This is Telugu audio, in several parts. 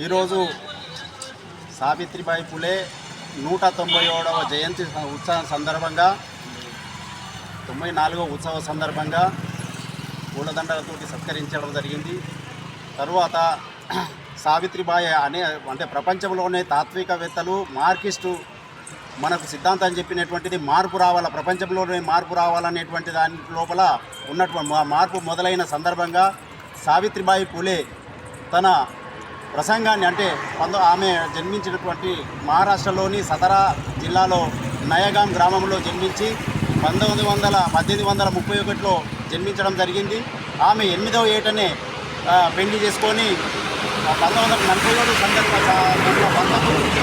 ఈరోజు సావిత్రిబాయి పులే నూట తొంభై ఏడవ జయంతి ఉత్సవం సందర్భంగా తొంభై నాలుగవ ఉత్సవ సందర్భంగా పూలదండలతోటి సత్కరించడం జరిగింది. తరువాత సావిత్రిబాయి అనే అంటే ప్రపంచంలోనే తాత్వికవేత్తలు మార్కిస్టు మనకు సిద్ధాంతం చెప్పినటువంటిది మార్పు రావాల ప్రపంచంలోనే మార్పు రావాలనేటువంటి దాని లోపల ఉన్నటువంటి మార్పు మొదలైన సందర్భంగా సావిత్రిబాయి పూలే తన ప్రసంగాన్ని అంటే పంద ఆమె జన్మించినటువంటి మహారాష్ట్రలోని సతరా జిల్లాలో నయగాం గ్రామంలో జన్మించి పంతొమ్మిది వందల పద్దెనిమిది వందల ముప్పై ఒకటిలో జన్మించడం జరిగింది. ఆమె ఎనిమిదవ ఏటనే పెళ్ళి చేసుకొని పంతొమ్మిది వందల నలభై ఏడు సందర్భ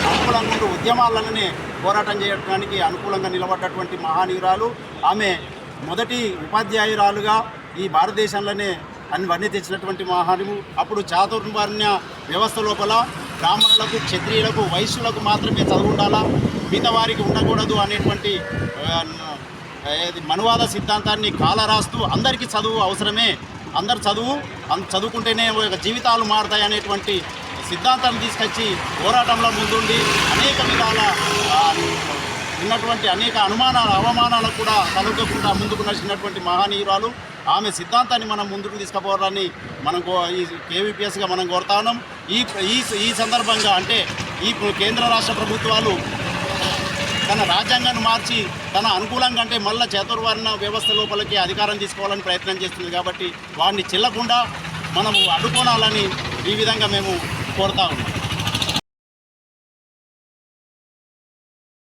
అనుకూలంగా ఉద్యమాలనే పోరాటం చేయడానికి అనుకూలంగా నిలబడ్డటువంటి మహానీయురాలు. ఆమె మొదటి ఉపాధ్యాయురాలుగా ఈ భారతదేశంలోనే అన్ని వర్ణి తెచ్చినటువంటి మహానువు అప్పుడు చాతుర్వర్ణ్య వ్యవస్థ లోపల బ్రాహ్మణులకు క్షత్రియులకు వైశ్యులకు మాత్రమే చదువు ఉండాలా? మిగతా వారికి ఉండకూడదు అనేటువంటి మనువాద సిద్ధాంతాన్ని కాలరాస్తూ అందరికీ చదువు అవసరమే. అందరు చదువు అం- చదువుకుంటేనే జీవితాలు మారుతాయి అనేటువంటి సిద్ధాంతాన్ని తీసుకొచ్చి పోరాటంలో ముందుండి అనేక విధాల ఉన్నటువంటి అనేక అనుమానాలు అవమానాలకు కూడా తలొగ్గకుండా ముందుకు నడిచినటువంటి మహానీయురాలు. ఆమె సిద్ధాంతాన్ని మనం ముందుకు తీసుకుపోవాలని మనం కో- ఈ కేవీపీఎస్గా మనం కోరుతా ఈ ఈ ఈ సందర్భంగా అంటే ఈ కేంద్ర రాష్ట్ర ప్రభుత్వాలు తన రాజ్యాంగాన్ని మార్చి తన అనుకూలంగా అంటే మళ్ళీ చతుర్వర్ణ వ్యవస్థ లోపలికి అధికారం తీసుకోవాలని ప్రయత్నం చేస్తుంది కాబట్టి వాడిని చెల్లకుండా మనము అడ్డుకోనాలని ఈ విధంగా మేము కోరుతా ఉన్నాం.